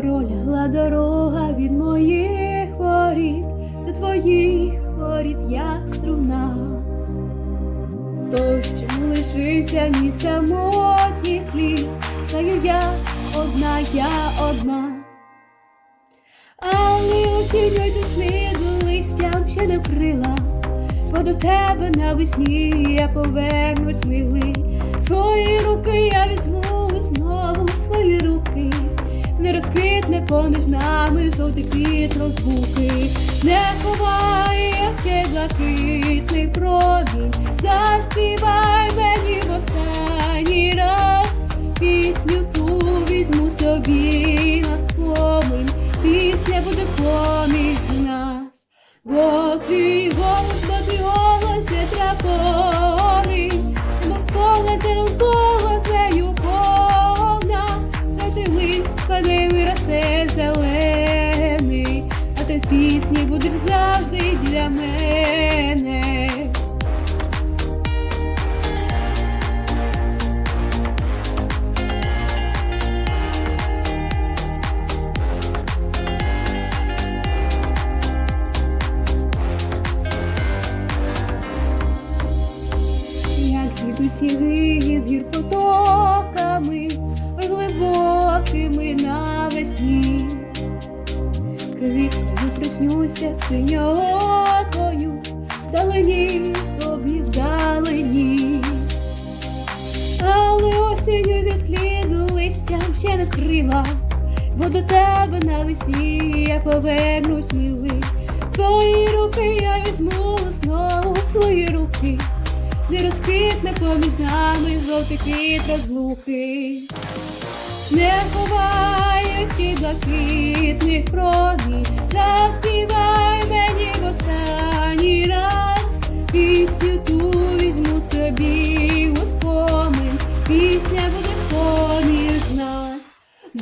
Пролягла дорога від моїх воріт до твоїх воріт, як струна. То, що лишився мій самотній слід, знаю я одна, я одна. Але осінньої сліду листям ще не вкрила, бо до тебе навесні я повернусь милий. Твої руки я візьму знову свої руки, не розквітне поміж нами жовтий квіт розбуки, не ховай очей блакитний промінь, заспівай мені в останній раз пісню ту візьму собі на спомин, пісня буде поміж нас, бо твій голос, бо твій голос є драконий, паде виросте зелений, а ти в пісні будеш завжди для мене. як зійдуть сніги з гір Квіткою приснюся синьокою, вдалині тобі вдалині. Але осінню йде сліду листям ще не крила, бо до тебе навесні я повернусь милий. Твої руки я візьму знову свої руки, не розквітне поміж нами жовтий квіт розлуки. Не ховаючи блакитних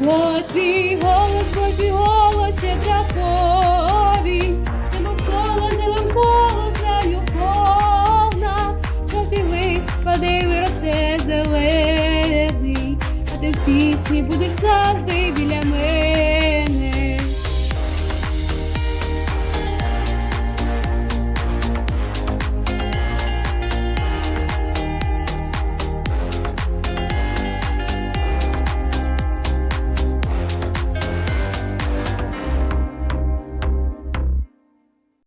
О, голос, о, твій голос, ще дракові, Зеленкола, зеленкола, знаю повна, Жовтий лист паде і виросте зелений, а ти в пісні будеш завжди біля мене.